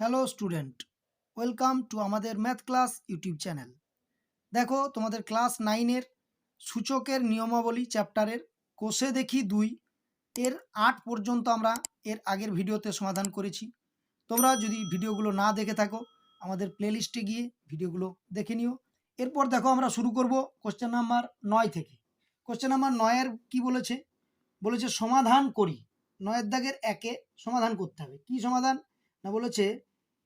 Hello student, welcome to আমাদের math class YouTube channel. দেখো তোমাদের ক্লাস নাইনের সূচকের নিয়মাবলী চ্যাপ্টারের কোষে দেখি দুই, এর আট পর্যন্ত আমরা এর আগের ভিডিওতে সমাধান করেছি। তোমরা যদি ভিডিওগুলো না দেখে থাকো, আমাদের প্লেলিস্টে গিয়ে ভিডিওগুলো দেখে নিও। এরপর দেখো আমরা শুরু করব কোশ্চেন নাম্বার নয় থেকে। কোশ্চেন নাম্বার নয়ের কি বলেছে? বলেছে সমাধান করি। নয়ের দাগের একে সমাধান করতে হবে। কি সমাধান? না বলেছে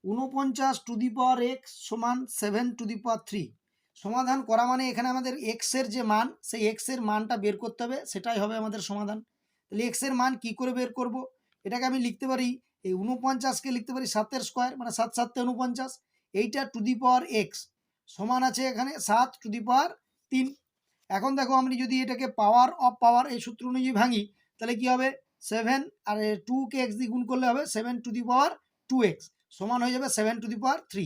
উনপঞ্চাশ টু দি পাওয়ার এক্স সমান seven to the power three. সমাধান করা মানে এখানে আমাদের এক্সের যে মান, সেই এক্সের মানটা বের করতে হবে, সেটাই হবে আমাদের সমাধান। তাহলে এক্সের মান কি করে বের করব? এটাকে আমি লিখতে পারি, এই উনপঞ্চাশকে লিখতে পারি সাতের স্কোয়ার মানে সাত সাতে উনপঞ্চাশ এইটা টু দি পাওয়ার এক্স, সমান আছে এখানে সাত টু দি পাওয়ার তিন। এখন দেখো আমি যদি এটাকে পাওয়ার অফ পাওয়ার এই সূত্র অনুযায়ী ভাঙি, তাহলে কি হবে? সেভেন আর টু কে এক্স দিয়ে গুণ করলে হবে seven to the power two x. সমান হয়ে যাবে seven to the power three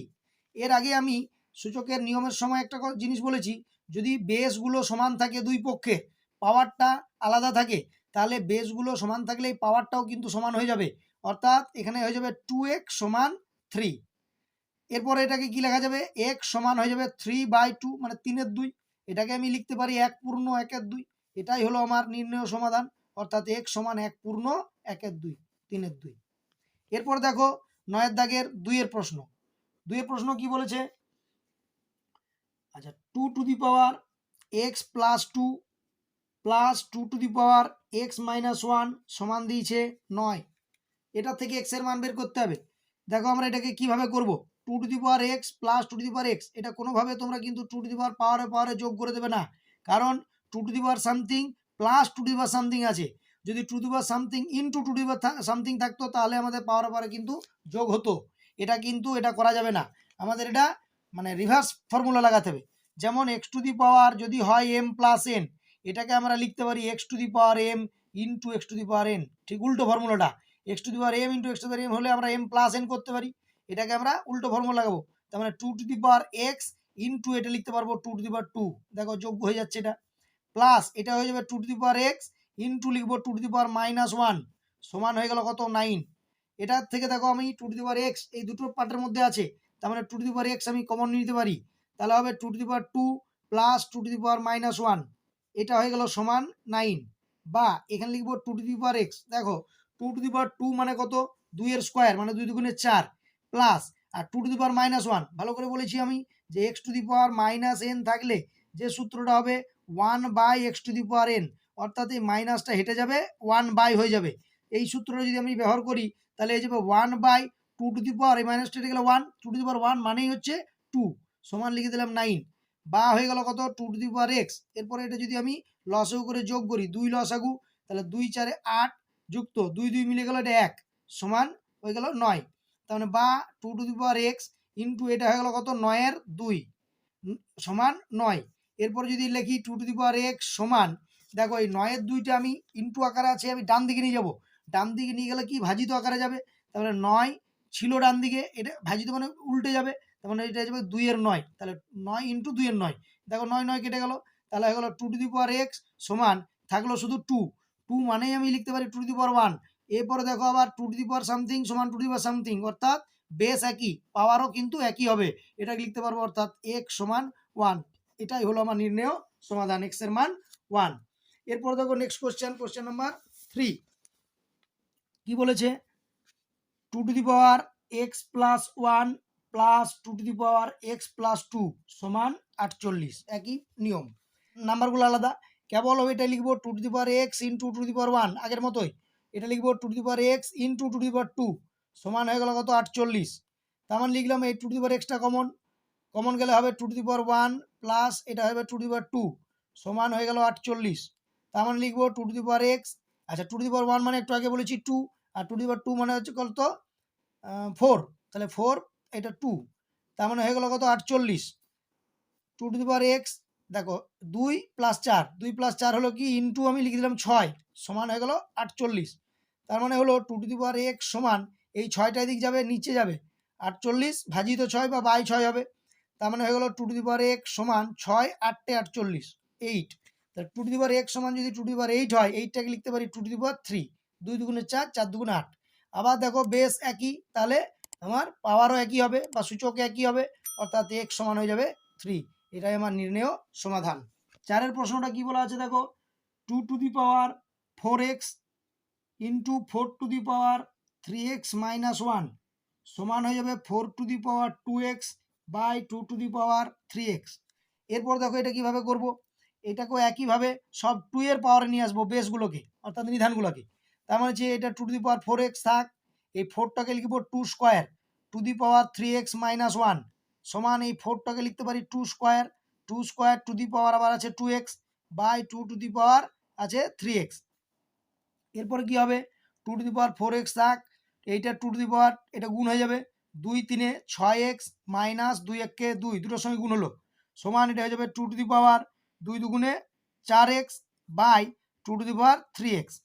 এর আগে আমি সূচকের নিয়মের সময় একটা জিনিস বলেছি, যদি বেসগুলো সমান থাকে দুই পক্ষে পাওয়ারটা আলাদা থাকে, তাহলে বেসগুলো সমান থাকলে এই পাওয়ারটাও কিন্তু সমান হয়ে যাবে। অর্থাৎ এখানে হয়ে যাবে টু এক্স সমান থ্রি এরপরে এটাকে কি লেখা যাবে? এক সমান হয়ে যাবে থ্রি বাই টু মানে তিনের দুই। এটাকে আমি লিখতে পারি এক পূর্ণ একের দুই। এটাই হলো আমার নির্ণয় সমাধান। অর্থাৎ এক সমান এক পূর্ণ একের দুই, তিনের দুই। এরপর দেখো নয়ের দাগের দুইয়ের প্রশ্ন। দুইয়ের প্রশ্ন কি বলেছে? আচ্ছা two to the power x plus two plus two to the power x minus one সমান দিয়েছে নয়। এটা থেকে এক্সের মান বের করতে হবে। দেখো আমরা এটাকে কীভাবে করব? Two to the power x plus two to the power x এটা কোনোভাবে তোমরা কিন্তু টু টু দি পাওয়ার পাওয়ারে পাওয়ারে যোগ করে দেবে না। কারণ two to the power something plus two to the power something আছে। যদি two to the power something in two to power something থাকতো, তাহলে আমাদের পাওয়ার পাওয়ারে কিন্তু যোগ হতো। এটা কিন্তু, এটা করা যাবে না। আমাদের এটা মানে রিভার্স ফর্মুলা লাগাতে হবে। যেমন এক্স টু দি পাওয়ার যদি হয় এম প্লাস এন এটাকে আমরা লিখতে পারি x to the power m into x to the power n ঠিক উল্টো ফর্মুলাটা x to the power m into x to the power m হলে আমরা এম প্লাস এন করতে পারি। এটাকে আমরা উল্টো ফর্মুলা লাগাবো। তার মানে two to the power x into এটা লিখতে পারব two to the power two দেখো, যোগ্য হয়ে যাচ্ছে এটা। প্লাস এটা হয়ে যাবে two to the power x into লিখব two to the power minus one সমান হয়ে গেল কত নাইন এটার থেকে দেখো আমি two to the power x এই দুটো পার্টের মধ্যে আছে তার মানে two to the power x আমি কমন নিতে পারি তাহলে হবে two to the power two plus two to the power minus one এটা হয়ে গেল সমান নাইন বা এখানে লিখব two to the power x দেখো two to the power two মানে কত দুইয়ের স্কোয়ার মানে দুই দুগুণের চার plus R two to the power minus one ভালো করে বলেছি আমি যে x to the power minus n থাকলে যে সূত্রটা হবে one by x to the power n অর্থাৎ এই মাইনাসটা হেঁটে যাবে ওয়ান বাই হয়ে যাবে। এই সূত্রটা যদি আমি ব্যবহার করি, তাহলে এই যাবে one by two to the power এই মাইনাসটা হেঁটে গেলে one two to the power one মানেই হচ্ছে টু সমান লিখে দিলাম নাইন বা হয়ে গেল কত? Two to the power x এরপরে এটা যদি আমি লসাগু করে যোগ করি, দুই লসাগু তাহলে দুই চারে আট যুক্ত, দুই দুই মিলে গেল এটা এক, সমান হয়ে গেল নয়। তার মানে বা two to the power x into এটা হয়ে গেল কত? নয়ের দুই, সমান নয়। এরপর যদি লিখি two to the power x সমান দেখো এই নয়ের দুইটা আমি ইন্টু আকারে আছে, আমি ডান দিকে নিয়ে যাব। ডান দিকে নিয়ে গেলে কি? ভাজিত আকারে যাবে। তাহলে নয় ছিল ডান দিকে, এটা ভাজিত মানে উল্টে যাবে। তার মানে এটা যাবে দুইয়ের নয়। তাহলে নয় ইন্টু দুইয়ের নয়। দেখো নয় নয় কেটে গেল। তাহলে হয়ে গেল two to the power x সমান, থাকল শুধু টু টু মানেই আমি লিখতে পারি two to the power one এরপরে দেখো আবার two to the power something সমান two to the power something অর্থাৎ বেস একই পাওয়ারও কিন্তু একই হবে। এটাকে লিখতে পারব? অর্থাৎ এক্স সমান ওয়ান এটাই হলো আমার নির্ণয় সমাধান এক্সের মান ওয়ান এরপর দেখো next question question number three কি বলেছে? Two to the power x plus one plus two to the power x plus two সমান আটচল্লিশ। একই নিয়ম। নাম্বারগুলো আলাদা। কেবল এটা লিখব two to the power x in two to the power one আগের মতোই। এটা লিখব two to the power x in two to the power two সমান হয়ে গেল কত? আটচল্লিশ। তার মানে লিখলাম এই টু টু দি পাওয়ার এক্সটা কমন কমন গেলে হবে two to the power one plus এটা হবে two to the power two সমান হয়ে গেল আটচল্লিশ। তার মানে লিখব two to the power x আচ্ছা two to the power one মানে একটু আগে বলেছি টু আর টু দি পাওয়ার টু মানে হচ্ছে কত? ফোর তাহলে ফোর এটা টু তার মানে হয়ে গেল কত? আটচল্লিশ। Two to the power x দেখো, দুই প্লাস চার, দুই প্লাস চার হলো কি? ইন্টু আমি লিখে দিলাম ছয়, সমান হয়ে গেল আটচল্লিশ। তার মানে হলো two to the power x সমান, এই ছয়টা দিক যাবে, নিচে যাবে। আটচল্লিশ ভাজিত ছয় বা বাই ছয় হবে, তার মানে হয়ে গেল two to the power x সমান ছয় আটটে আটচল্লিশ এইট তাহলে টু টু দি পাওয়ার সমান যদি টু টু দি এইট হয় এইটটাকে লিখতে পারি টু টু দি থ্রি দুই দুগুণে চার চার দুগুণে আট। আবার দেখো বেস একই, তাহলে আমার পাওয়ারও একই হবে বা সূচক একই হবে, অর্থাৎ এক্স সমান হয়ে যাবে থ্রি এটাই আমার নির্ণেয় সমাধান। চারের প্রশ্নটা কি বলা আছে দেখো? Two to the power four x into four to the power three x minus one সমান হয়ে যাবে four to the power two x by two to the power three x এরপর দেখো এটা কীভাবে করব? এটাকেও একইভাবে সব টু এর পাওয়ারে নিয়ে আসব বেসগুলোকে অর্থাৎ নিধানগুলোকে। তার মানে যে এটা two to the power four x থাক, এই ফোরটাকে লিখব two square to the power three x minus one সমান এই ফোরটাকে লিখতে পারি two square two square to the power আবার আছে two x by two to the power আছে থ্রি এক্স এরপরে কি হবে? Two to the power four x থাক, এইটা টু টু দি পাওয়ার এটা গুণ হয়ে যাবে দুই তিনে ছয় এক্স মাইনাস দুই এককে দুই, দুটোর সঙ্গে গুণ হলো। সমান এটা হয়ে যাবে টু টু দি পাওয়ার দুই দুগুণে চার x by two to the power three x.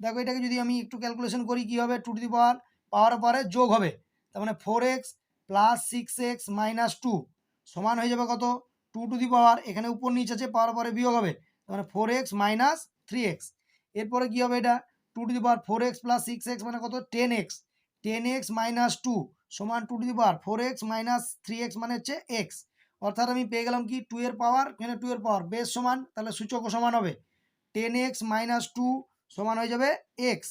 দেখো এটাকে যদি আমি একটু ক্যালকুলেশন করি, কী হবে? টু টু দি পাওয়ার পাওয়ার পরে যোগ হবে। তার মানে four x plus six x minus two সমান হয়ে যাবে কত? টু টু দি পাওয়ার, এখানে উপর নিচ আছে, পাওয়ার পরে বিয়োগ হবে। তার মানে four x minus three x. এরপরে কী হবে এটা? Two to the power four x plus six x মানে কত? Ten x. Ten x minus two সমান two to the power, four x minus three x মানে হচ্ছে এক্স। অর্থাৎ আমি পেয়ে গেলাম কি টু এর পাওয়ার এখানে টু এর পাওয়ার বেস সমান, তাহলে সূচকও সমান হবে। টেন এক্স মাইনাস টু সমান হয়ে যাবে এক্স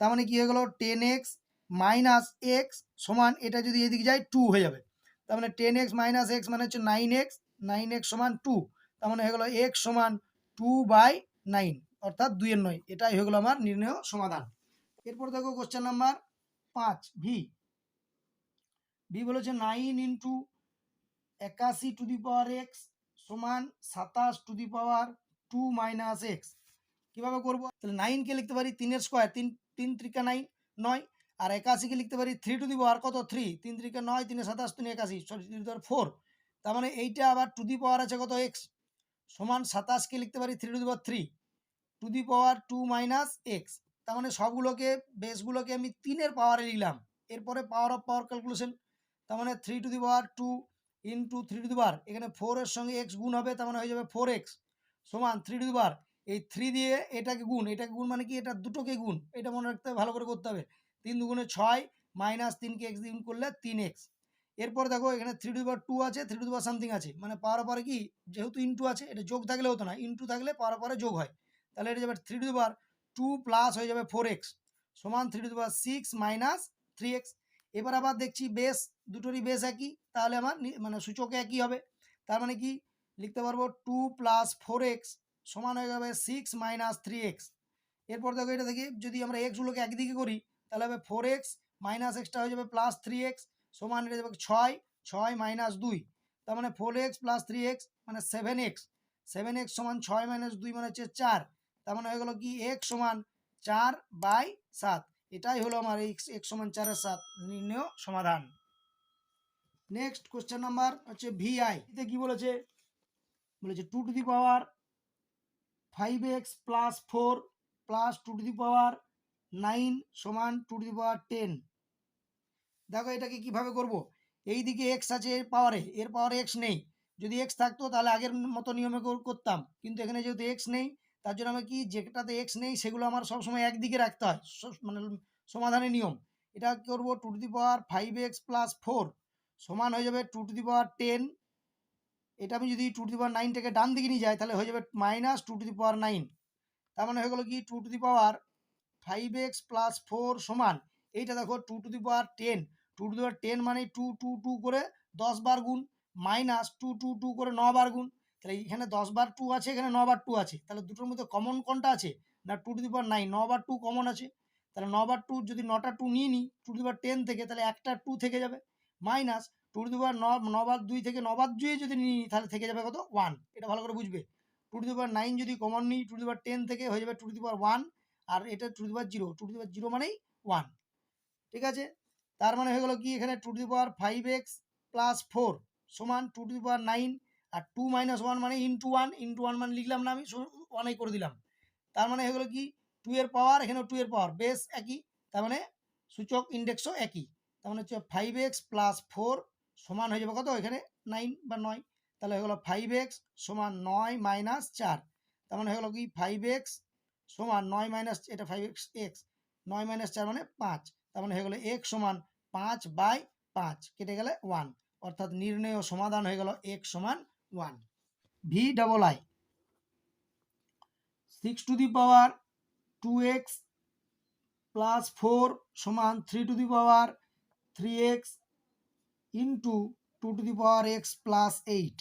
তার মানে কি হয়ে গেল? টেন এক্স মাইনাস এক্স সমান, এটা যদি এদিকে যায় টু হয়ে যাবে। তার মানে টেন এক্স মাইনাস এক্স মানে হচ্ছে নাইন এক্স নাইন এক্স সমান টু তার মানে হয়ে গেলো এক্স সমান টু বাই নাইন অর্থাৎ দুইয়ের নয়। এটাই হয়ে গেলো আমার নির্ণয় সমাধান। এরপর দেখো কোশ্চেন নাম্বার পাঁচ ভি ভি বলেছে নাইন ইন্টু একাশি টু দি পাওয়ার এক্স সমান সাতাশ to the power two minus x. কীভাবে করব? তাহলে নাইনকে লিখতে পারি তিনের স্কোয়ার তিন তিন ত্রিকা নাইন নয়। আর একাশিকে লিখতে পারি থ্রি টু দি পাওয়ার কত? থ্রি তিন ত্রিকা নয়, তিনে সাতাশ, তিন একাশি, সরি ফোর তার মানে এইটা আবার টু দি পাওয়ার আছে কত? এক্স। সমান সাতাশকে লিখতে পারি three to the power three to the power two minus x. তার মানে সবগুলোকে, বেসগুলোকে আমি তিনের পাওয়ারে লিখলাম। এরপরে পাওয়ার অফ পাওয়ার ক্যালকুলেশন তার মানে three to the power two into three to power এখানে ফোরের সঙ্গে এক্স গুণ হবে, তার মানে হয়ে যাবে ফোর এক্স সমান থ্রি টু পাওয়ার এই থ্রি দিয়ে এটাকে গুণ এটাকে গুণ মানে কি? এটা দুটোকে গুণ। এটা মনে রাখতে হবে, ভালো করে করতে হবে। তিন দুগুণে ছয় মাইনাস তিনকে এক্স গুণ করলে তিন এক্স এরপর দেখো, এখানে থ্রি টু পাওয়ার টু আছে থ্রি টু পাওয়ার সামথিং আছে। মানে পাওয়ার পরে কি? যেহেতু ইন্টু আছে, এটা যোগ থাকলে হতো না। ইন্টু থাকলে পাওয়ার পরে যোগ হয়। তাহলে এটা যাবে three to power two plus হয়ে যাবে ফোর এক্স সমান three to power six minus three x এবার আবার দেখছি বেস দুটোরই বেস একই, তাহলে আমার মানে সূচকে একই হবে। তার মানে কি? লিখতে পারব টু প্লাস ফোর এক্স সমান হয়ে যাবে সিক্স মাইনাস থ্রি এক্স এরপর দেখো এটা থেকে যদি আমরা এক্সগুলোকে একদিকে করি, তাহলে হবে ফোর এক্স মাইনাস এক্সটা হয়ে যাবে প্লাস থ্রি এক্স সমান এটা যাবে ছয় ছয় মাইনাস দুই। তার মানে four x plus three x মানে সেভেন এক্স সেভেন এক্স সমান ছয় মাইনাস দুই মানে হচ্ছে চার। তার মানে হয়ে গেলো কি? এক্স সমান চার বাই সাত। এটাই হলো আমার এক্স এক্স সমান চারের সাত নির্ণয় সমাধান। নেক্সট কোশ্চেন নাম্বার হচ্ছে ভিআই এতে কি বলেছে? বলেছে two to the power five x plus four plus two to the power nine সমান two to the power ten দেখো এটাকে কীভাবে করব? এই দিকে এক্স আছে এর পাওয়ারে এর পাওয়ারে এক্স নেই। যদি এক্স থাকতো তাহলে আগের মতো নিয়মে করতাম। কিন্তু এখানে যেহেতু এক্স নেই তার জন্য আমি কি যেটাতে এক্স নেই সেগুলো আমার সবসময় একদিকে রাখতে হয়। মানে সমাধানের নিয়ম। এটা করব two to the power five x plus four সমান হয়ে যাবে two to the power ten এটা আমি যদি টু টু দি পাওয়ার নাইনটাকে ডান দিকে নিয়ে যাই, তাহলে হয়ে যাবে minus two to the power nine তার মানে হয়ে গেলো কি? Two to the power five x plus four সমান। এইটা দেখো two to the power ten two to the power ten মানে টু টু টু করে দশ বার গুণ। মাইনাস টু টু টু করে ন বার গুণ। তাহলে এখানে দশ বার টু আছে এখানে ন বার টু আছে তাহলে দুটোর মধ্যে কমন কোনটা আছে না two to the power nine ন বার টু কমন আছে তাহলে ন বার টু যদি নটা টু নিয়ে নিই two to the power ten থেকে তাহলে একটা টু থেকে যাবে minus two to the power ন নবার দুই থেকে নবার দুই যদি নিই তাহলে থেকে যাবে কত ওয়ান এটা ভালো করে বুঝবে two to the power nine যদি কমন নিই two to the power ten থেকে হয়ে যাবে two to the power one আর এটা two to the power zero two to the power zero মানেই ওয়ান ঠিক আছে তার মানে হয়ে গেল কি এখানে two to the power five x plus four সমান two to the power nine R two minus one মানে ইন্টু ওয়ান ইন্টু ওয়ান মানে লিখলাম না আমি ওয়ানেই করে দিলাম। তার মানে হয়ে গেলো কি? টু এর পাওয়ার এখানে টু এর পাওয়ার বেস একই। তার মানে সূচক ইন্ডেক্সও একই। তার মানে হচ্ছে ফাইভ এক্স প্লাস ফোর সমান হয়ে যাবে কত? এখানে নাইন বা নয়। তাহলে হয়ে গেলো ফাইভ এক্স সমান নয় মাইনাস চার। তার মানে হয়ে গেলো কি? ফাইভ এক্স সমান নয় মাইনাস এটা ফাইভ এক্স এক্স নয় মাইনাস চার মানে পাঁচ। তার মানে হয়ে গেলো এক্স সমান পাঁচ বাই পাঁচ। কেটে গেলে ওয়ান অর্থাৎ নির্ণয় সমাধান হয়ে গেল এক্স সমান one V double I six to the power two x plus four সমান three to the power three x into two to the power x plus eight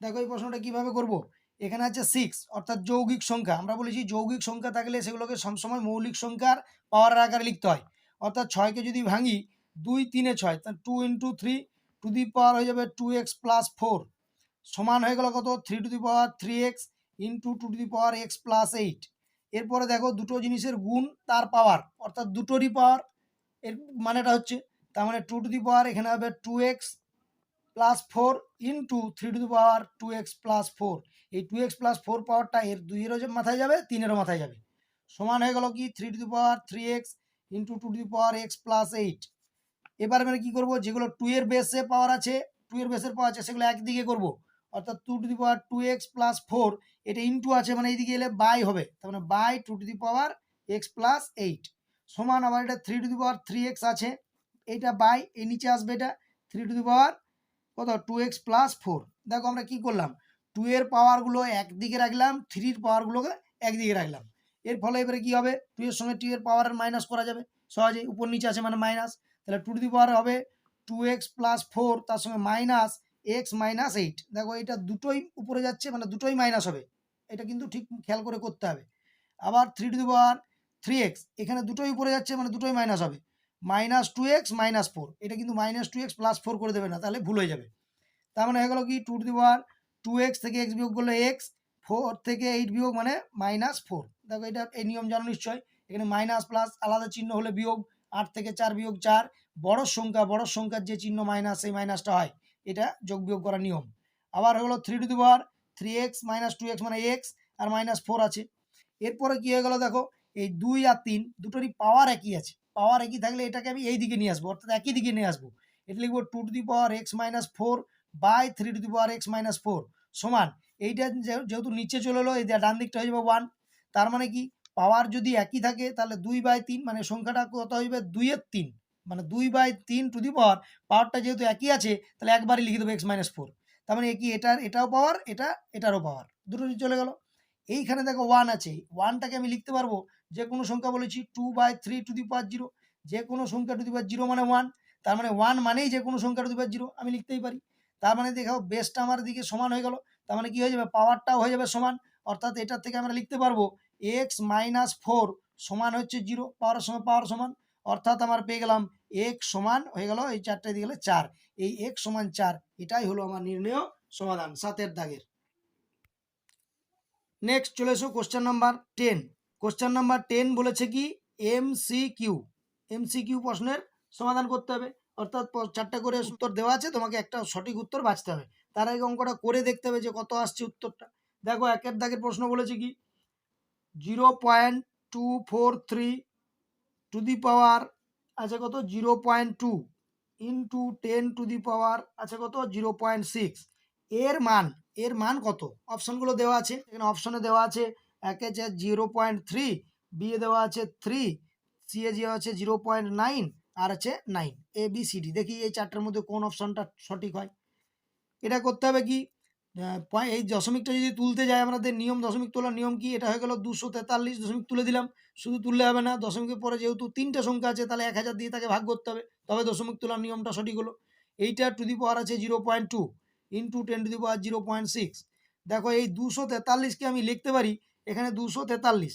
দেখো এই প্রশ্নটা কীভাবে করব? এখানে আছে সিক্স অর্থাৎ যৌগিক সংখ্যা। আমরা বলেছি যৌগিক সংখ্যা থাকলে সেগুলোকে সবসময় মৌলিক সংখ্যার পাওয়ারের আকারে লিখতে হয়। অর্থাৎ ছয়কে যদি ভাঙি, দুই তিনে ছয় two into three to the power হয়ে যাবে টু এক্স প্লাস ফোর সমান হয়ে গেল কত? Three to the power three x into two to the power x plus eight এরপরে দেখো দুটো জিনিসের গুণ তার পাওয়ার অর্থাৎ দুটোরই পাওয়ার এর মানেটা হচ্ছে তার মানে টু টু দি পাওয়ার এখানে হবে two x plus four into three to the power two x plus four এই টু এক্স প্লাস ফোর পাওয়ারটা এর দুইয়েরও মাথায় যাবে, তিনেরও মাথায় যাবে। সমান হয়ে গেল কি? Three to the power three x into two to the power x plus eight এবার মানে কী করব? যেগুলো টু এর বেসে পাওয়ার আছে টু এর বেসের পাওয়ার আছে, সেগুলো একদিকে করব। অর্থাৎ two to the power two x plus four এটা ইন্টু আছে মানে এইদিকে এলে বাই হবে। তার মানে by two to the power x plus eight সমান আবার এটা three to the power three x আছে। এইটা বাই এই নিচে আসবে এটা থ্রি টু দি পাওয়ার কত? টু এক্স প্লাস ফোর দেখো আমরা কী করলাম? টু এর পাওয়ারগুলো একদিকে রাখলাম থ্রির পাওয়ারগুলোকে একদিকে রাখলাম। এর ফলে এবারে কী হবে? টু এর সঙ্গে টু এর পাওয়ারের মাইনাস করা যাবে। সহজেই, উপর নিচে আছে মানে মাইনাস তাহলে টু টু দি পাওয়ার হবে টু এক্স প্লাস ফোর তার সঙ্গে মাইনাস এক্স মাইনাস এইট দেখো এটা দুটোই উপরে যাচ্ছে মানে দুটোই মাইনাস হবে। এটা কিন্তু ঠিক খেয়াল করে করতে হবে। আবার three to the power three x এখানে দুটোই উপরে যাচ্ছে মানে দুটোই মাইনাস হবে। Minus two x minus four এটা কিন্তু minus two x plus four করে দেবে না, তাহলে ভুল হয়ে যাবে। তার মানে হয়ে গেলো কি? Two to the power two x থেকে এক্স বিয়োগ করলে এক্স ফোর থেকে এইট বিয়োগ মানে মাইনাস ফোর দেখো এটা এই নিয়ম জানো নিশ্চয়? এখানে মাইনাস প্লাস আলাদা চিহ্ন হলে বিয়োগ, আট থেকে চার বিয়োগ চার। বড় সংখ্যা, বড় সংখ্যার যে চিহ্ন মাইনাস সেই মাইনাসটা হয়। এটা যোগ বিয়োগ করার নিয়ম। আবার হলো three to the power three x minus two x মানে এক্স আর মাইনাস ফোর আছে। এরপরে কী হয়ে গেলো দেখো, এই দুই আর তিন দুটোরই পাওয়ার একই আছে। পাওয়ার একই থাকলে এটাকে আমি এই দিকে নিয়ে আসব, অর্থাৎ একই দিকে নিয়ে আসব। এটা লিখব two to the power x minus four by three to the power x minus four সমান। এইটা যেহেতু নিচে চলে এলো, এই ডান দিকটা হয়ে যাবে ওয়ান তার মানে কি? পাওয়ার যদি একই থাকে, তাহলে দুই বাই তিন মানে সংখ্যাটা কত হইবে? দুইয়ের তিন। মানে দুই বাই তিন টু দি পাওয়ার পাওয়ারটা যেহেতু একই আছে, তাহলে একবারই লিখে দেবো এক্স মাইনাস ফোর তার মানে একই এটার, এটাও পাওয়ার এটা, এটারও পাওয়ার দুটো চলে গেল। এইখানে দেখো ওয়ান আছে। ওয়ানটাকে আমি লিখতে পারব যে কোনো সংখ্যা বলেছি two by three to the power zero যে কোনো সংখ্যা টু দি পাওয়ার জিরো মানে ওয়ান তার মানে ওয়ান মানেই যে কোনো সংখ্যা টু দি পাওয়ার জিরো আমি লিখতেই পারি। তার মানে দেখো বেসটা আমার দিকে সমান হয়ে গেল। তার মানে কি হয়ে যাবে? পাওয়ারটাও হয়ে যাবে সমান। অর্থাৎ এটার থেকে আমরা লিখতে পারব এক্স মাইনাস ফোর সমান হচ্ছে জিরো পাওয়ার সমান পাওয়ার সমান। অর্থাৎ আমার পেয়ে গেলাম এক সমান হয়ে গেল এই চারটে দিয়ে গেলে চার। এই এক সমান চার, এটাই হলো আমার নির্ণয় সমাধান সাতের দাগের। নেক্সট চলে এসো question number ten question number ten বলেছে কি? M C Q M C Q প্রশ্নের সমাধান করতে হবে। অর্থাৎ চারটে করে উত্তর দেওয়া আছে, তোমাকে একটা সঠিক উত্তর বাঁচতে হবে। তার আগে অঙ্কটা করে দেখতে হবে যে কত আসছে উত্তরটা। দেখো একের দাগের প্রশ্ন বলেছে কি? Zero point two four three to the power আছে কত? Zero point two into ten to the power আছে কত? জিরো পয়েন্ট সিক্স এর মান এর মান কত? অপশনগুলো দেওয়া আছে। এখানে অপশনে দেওয়া আছে একে আছে zero point three B A দেওয়া আছে থ্রি সি এ দেওয়া আছে জিরো পয়েন্ট নাইন আর আছে nine A B C D দেখি এই চারটার মধ্যে কোন অপশনটা সঠিক হয়। এটা করতে হবে কি? এই দশমিকটা যদি তুলতে যায় আমাদের নিয়ম, দশমিক তোলার নিয়ম কি? এটা হয়ে গেল দুশো তেতাল্লিশ দশমিক তুলে দিলাম। শুধু তুললে হবে না, দশমিকের পরে যেহেতু তিনটে সংখ্যা আছে, তাহলে এক হাজার দিয়ে তাকে ভাগ করতে হবে। তবে দশমিক তোলার নিয়মটা সঠিক হলো। এইটা টু দি পাওয়ার আছে zero point two into ten to the power zero point six. দেখো, এই দুশো তেতাল্লিশকে আমি লিখতে পারি, এখানে দুশো তেতাল্লিশ।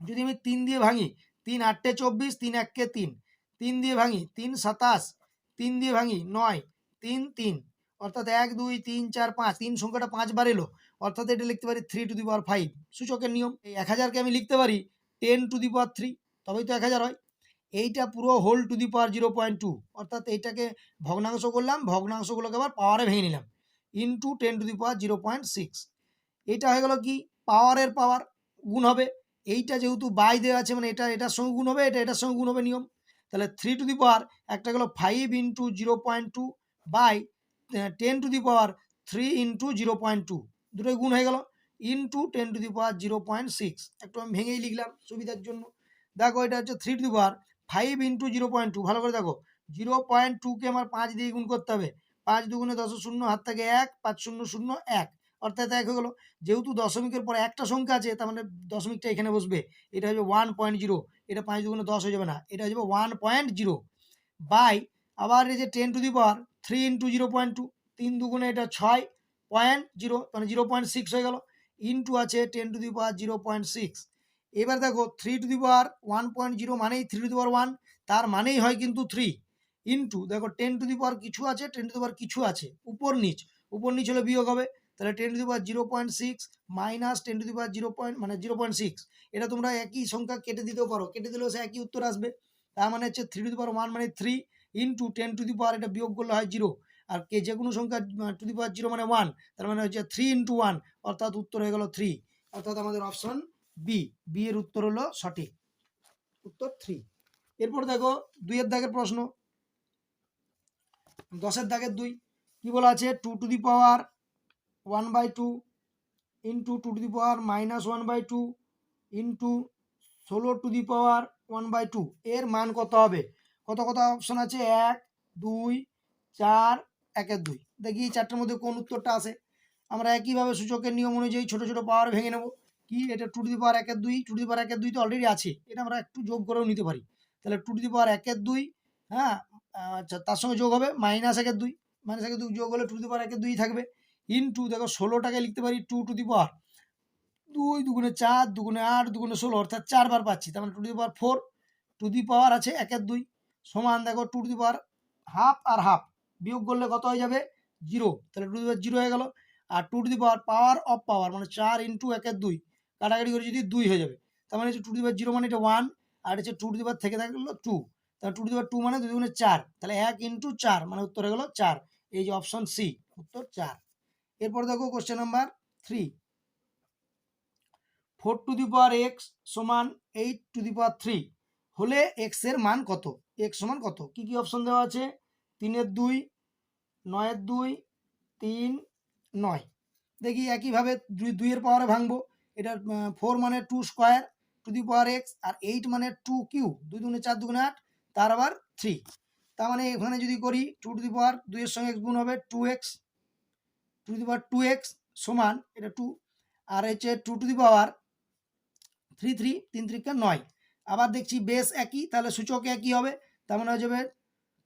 যদি আমি তিন দিয়ে ভাঙি, তিন আটটে চব্বিশ, তিন এককে তিন। তিন দিয়ে ভাঙি, তিন সাতাশ। তিন দিয়ে ভাঙি, নয়। তিন তিন। অর্থাৎ এক, দুই, তিন, চার, পাঁচ, তিন সংখ্যাটা পাঁচবার এলো। অর্থাৎ এটা লিখতে পারি three to the power five সূচকের নিয়ম, এই এক হাজারকে আমি লিখতে পারি ten to the power three তবেই তো এক হাজার হয়। এইটা পুরো whole to the power zero point two অর্থাৎ এইটাকে ভগ্নাংশ করলাম, ভগ্নাংশগুলোকে আবার পাওয়ারে ভেঙে নিলাম। Into ten to the power zero point six এইটা হয়ে গেল কি? পাওয়ারের পাওয়ার গুণ হবে। এইটা যেহেতু বাই দেওয়া আছে মানে এটা, এটার সঙ্গে গুণ হবে, এটা, এটার সঙ্গে গুণ হবে নিয়ম। তাহলে থ্রি টু দি পাওয়ার একটা গেলো five into zero point two by ten to the power three into zero point two দুটোই গুণ হয়ে গেল। Into ten to the power zero point six একটু আমি ভেঙেই লিখলাম সুবিধার জন্য। দেখো, এটা হচ্ছে three to the power five into zero point two ভালো করে দেখো। জিরো পয়েন্ট টুকে আমার পাঁচ দিয়ে গুণ করতে হবে। পাঁচ দুগুণে দশ শূন্য, হাত থেকে এক, পাঁচ শূন্য শূন্য, এক। অর্থাৎ এক হয়ে গেলো। যেহেতু দশমিকের পরে একটা সংখ্যা আছে, তার মানে দশমিকটা এখানে বসবে। এটা হবে ওয়ান পয়েন্ট জিরো এটা পাঁচ দুগুণে দশ হয়ে যাবে না। এটা হয়ে যাবে ওয়ান পয়েন্ট জিরো বাই, আবার এই যে ten to the power three into zero point two তিন দুগুণে এটা ছয় পয়েন্ট জিরো মানে জিরো পয়েন্ট সিক্স হয়ে গেল। ইন্টু আছে ten to the power zero point six এবার দেখো three to the power one point zero মানেই three to the power one তার মানেই হয় কিন্তু থ্রি ইন্টু দেখো টেন টু দি পাওয়ার কিছু আছে টেন টু দি পাওয়ার কিছু আছে, উপর নিচ। উপর নিচ হলে বিয়োগ হবে, তাহলে ten to the power zero point six minus ten to the power zero point মানে জিরো পয়েন্ট সিক্স এটা তোমরা একই সংখ্যা কেটে দিতেও পারো, কেটে দিলেও সে একই উত্তর আসবে। তার মানে হচ্ছে three to the power one মানে three into ten to the power এটা বিয়োগ করলে হয় জিরো আর কে যে কোনো সংখ্যা টু দি পাওয়ার জিরো মানে ওয়ান তার মানে হচ্ছে থ্রি ইন্টু ওয়ান অর্থাৎ উত্তর হয়ে গেল থ্রি অর্থাৎ আমাদের অপশন বি বি এর উত্তর হলো সঠিক। উত্তর থ্রি এরপর দেখো, দুইয়ের দাগের প্রশ্ন। দশের দাগের দুই। কি বলা আছে? Two to the power one by two into two to the power minus one by two into ষোলো to the power one by two এর মান কত হবে? কত কত অপশন আছে? এক, দুই, চার, একের দুই। দেখি এই চারটার মধ্যে কোন উত্তরটা আসে আমরা একইভাবে সূচকের নিয়ম অনুযায়ী ছোটো ছোটো পাওয়ার ভেঙে নেব। কি? এটা টু টু দি পাওয়ার একের দুই টু টু দি পাওয়ার একের দুই তো অলরেডি আছে। এটা আমরা একটু যোগ করেও নিতে পারি। তাহলে টু টু দি পাওয়ার একের দুই হ্যাঁ? আচ্ছা তার সঙ্গে যোগ হবে মাইনাস একের দুই। মাইনাস একের দুই যোগ হলে টু টু দি পাওয়ার একের দুই থাকবে। ইন টু দেখো ষোলোটাকে লিখতে পারি টু টু দি পাওয়ার দুই দুগুণে চার, দুগুণে আট, দুগুণে ষোলো, অর্থাৎ চারবার পাচ্ছি। তার মানে to the power four to the power আছে একের দুই। সমান দেখো two to the power half R half বিয়োগ করলে কত হয়ে যাবে? জিরো তাহলে two to the power zero হয়ে গেল। আর two to the power power of power মানে চার ইন্টু একের দুই। কাটাকাটি করে যদি দুই হয়ে যাবে, তার মানে হচ্ছে two to the power zero মানে এটা ওয়ান আর হচ্ছে টু টু দি পাওয়ার থেকে থাকল টু তাহলে two to the power two মানে দুই দুগুণে চার। তাহলে এক ইন্টু চার মানে উত্তর হয়ে গেলো চার। এই যে অপশন সি উত্তর চার। এরপর দেখো question number three four to the power x সমান eight to the power three হলে এক্সের মান কত? এক্স সমান কত? কি কি অপশন দেওয়া আছে? তিনের দুই, নয়ের দুই, তিন, নয়। দেখি একইভাবে দুই, দুইয়ের পাওয়ারে ভাঙবো। এটা ফোর মানে two square to the power x R eight মানে টু কিউ দুই দুগুণে চার দুগুণে আট, তার আবার থ্রি তার মানে এখানে যদি করি টু টু দি পাওয়ার দুইয়ের সঙ্গে এক্স গুণ হবে two x to the power two x সমান, এটা টু আর হচ্ছে two to the power three three তিন ত্রিকা নয়। আবার দেখছি বেস একই, তাহলে সূচক একই হবে, তার মানে হয়ে যাবে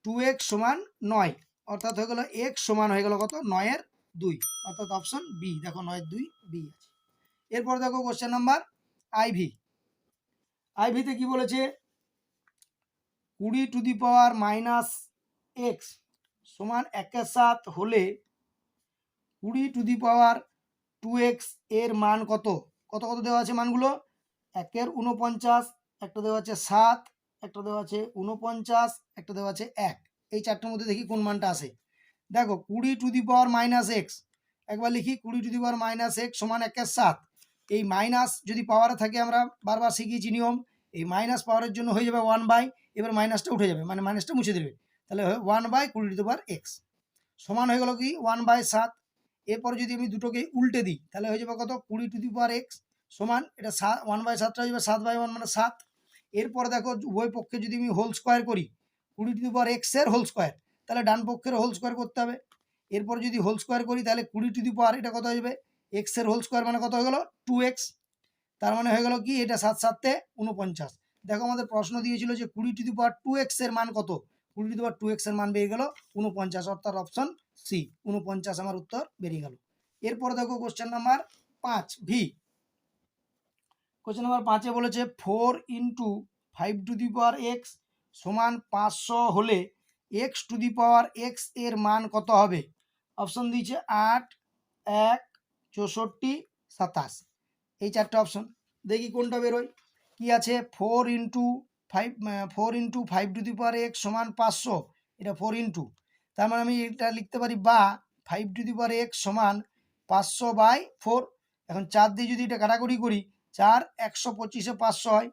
টু এক্স সমান নয়, অর্থাৎ হয়ে গেলো এক্স সমান হয়ে গেল কত? নয়ের দুই, অর্থাৎ অপশন বি দেখো নয়ের দুই বি আছে। এরপর দেখো কোশ্চেন নাম্বার আইভি আইভিতে কি বলেছে? কুড়ি to the power minus x সমান একের সাত হলে কুড়ি টু দি পাওয়ার টু এক্সের মান কত? কত কত দেওয়া আছে মানগুলো? একের উনপঞ্চাশ একটা দেওয়া আছে সাত, একটা দেওয়া আছে উনপঞ্চাশ একটা দেওয়া আছে এক। এই চারটার মধ্যে দেখি কোন মানটা আসে। দেখো, কুড়ি to the power minus x. একবার লিখি, কুড়ি to the power minus x সমান একের সাত। এই মাইনাস যদি পাওয়ারে থাকে আমরা বারবার শিখিয়েছি নিয়ম, এই মাইনাস পাওয়ারের জন্য হয়ে যাবে ওয়ান বাই, এবার মাইনাসটা উঠে যাবে মানে মাইনাসটা মুছে দেবে। তাহলে ওয়ান বাই কুড়ি টু দি পাওয়ার এক্স। সমান হয়ে গেল কি? ওয়ান বাই সাত। এরপর যদি আমি দুটোকে উল্টে দিই, তাহলে হয়ে যাবে কত? কুড়ি টু দি পাওয়ার এক্স সমান, এটা সাত ওয়ান বাই সাতটা হয়ে যাবে সাত বাই ওয়ান মানে সাত। এরপর দেখো উভয় পক্ষে যদি আমি হোল স্কোয়ার করি, কুড়ি টু দি পাওয়ার এক্সের হোল স্কোয়ার তাহলে ডান পক্ষের হোল স্কোয়ার করতে হবে। এরপর যদি হোল স্কোয়ার করি, তাহলে কুড়ি টু দি পাওয়ার এটা কত হয়ে যাবে? এক্সের হোল স্কোয়ার মানে কত হয়ে গেলো? টু এক্স তার মানে হয়ে গেল কি? এটা সাত সাতে উনপঞ্চাশ দেখো আমাদের প্রশ্ন দিয়েছিল যে কুড়ি টু দি পাওয়ার টু এক্সের মান কত? কুড়ি টু দি পাওয়ার টু এক্সের মান বেরিয়ে গেল উনপঞ্চাশ অর্থাৎ অপশন সি উনপঞ্চাশ আমার উত্তর বেরিয়ে গেল। এরপর দেখো কোশ্চেন নাম্বার পাঁচ ভি কোশ্চেন নাম্বার পাঁচে বলেছে four into five to the power x সমান পাঁচশো হলে এক্স টু দি পাওয়ার এক্সের মান কত হবে? অপশন দিয়েছে আট, এক, চৌষট্টি, সাতাশ। এই চারটে অপশন দেখি কোনটা বেরোয়। কি আছে? Four into five four into five to the power x সমান পাঁচশো। এটা ফোর ইন্টু তার মানে আমি এটা লিখতে পারি বা five to the power x সমান পাঁচশো বাই ফোর এখন চার দিয়ে যদি এটা কাটাকুটি করি চার একশো পঁচিশে পাঁচশো হয়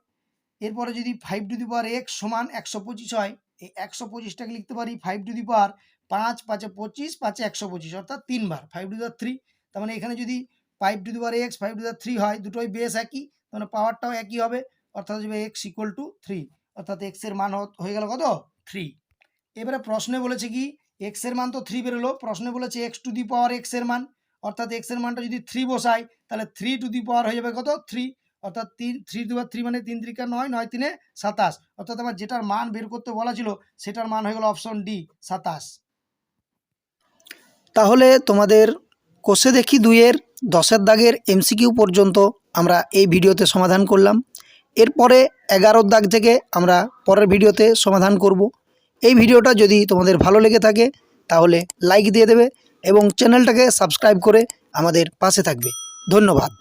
এরপরে যদি five to the power x সমান একশো পঁচিশ হয়, এই একশো পঁচিশটাকে লিখতে পারি ফাইভ টু দি পাওয়ার পাঁচ, পাঁচে পঁচিশ, পাঁচে একশো পঁচিশ, অর্থাৎ তিনবার five to the power three তার মানে এখানে যদি five to the power x five to the three হয়, দুটোই বেস একই মানে পাওয়ারটাও একই হবে, অর্থাৎ হবে এক্স ইকুয়াল টু থ্রি অর্থাৎ এক্সের মান হয়ে গেল কত? থ্রি এবারে প্রশ্নে বলেছে কি? এক্সের মান তো থ্রি বেরোলো, প্রশ্নে বলেছে এক্স টু দি পাওয়ার এক্সের মান। অর্থাৎ এক্সের মানটা যদি থ্রি বসাই তাহলে থ্রি টু দি পাওয়ার হয়ে যাবে কত? থ্রি অর্থাৎ তিন থ্রি টু থ্রি মানে তিন ত্রিকা নয় নয় তিনে সাতাশ। অর্থাৎ আমার যেটার মান বের করতে বলা ছিল, সেটার মান হয়ে গেল অপশন ডি সাতাশ। তাহলে তোমাদের কোষে দেখি দুইয়ের, দশের দাগের এমসিকিউ পর্যন্ত আমরা এই ভিডিওতে সমাধান করলাম। এরপরে এগারোর দাগ থেকে আমরা পরের ভিডিওতে সমাধান করব। এই ভিডিওটা যদি তোমাদের ভালো লেগে থাকে, তাহলে লাইক দিয়ে দেবে এবং চ্যানেলটাকে সাবস্ক্রাইব করে আমাদের পাশে থাকবে। ধন্যবাদ।